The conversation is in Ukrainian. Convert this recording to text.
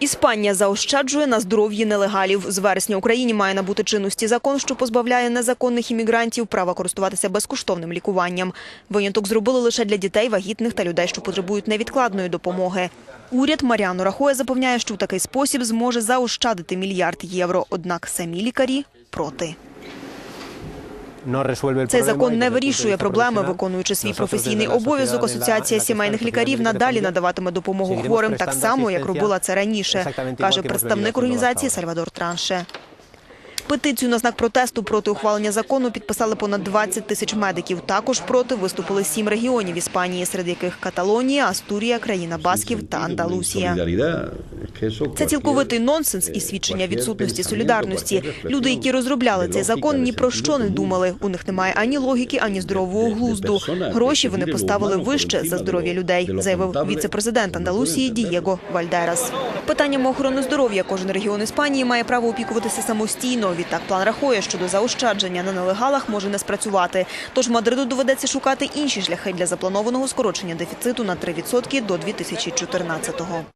Іспанія заощаджує на здоров'ї нелегалів. З вересня Україні має набути чинності закон, що позбавляє незаконних іммігрантів права користуватися безкоштовним лікуванням. Виняток зробили лише для дітей, вагітних та людей, що потребують невідкладної допомоги. Уряд Маріану Рахоя запевняє, що в такий спосіб зможе заощадити мільярд євро. Однак самі лікарі проти. Цей закон не вирішує проблеми, виконуючи свій професійний обов'язок. Асоціація сімейних лікарів надалі надаватиме допомогу хворим так само, як робила це раніше, каже представник організації Сальвадор Транше. Петицію на знак протесту проти ухвалення закону підписали понад 20 тисяч медиків. Також проти виступили сім регіонів Іспанії, серед яких Каталонія, Астурія, країна Басків та Андалусія. Це цілковитий нонсенс і свідчення відсутності солідарності. Люди, які розробляли цей закон, ні про що не думали. У них немає ані логіки, ані здорового глузду. Гроші вони поставили вище за здоров'я людей, заявив віце-президент Андалусії Дієго Вальдерас. Питанням охорони здоров'я кожен регіон Іспанії має право опікуватися самостійно. Відтак план рахує, що до заощадження на нелегалах може не спрацювати. Тож Мадриду доведеться шукати інші шляхи для запланованого скорочення дефіциту на 3% до 2014-го.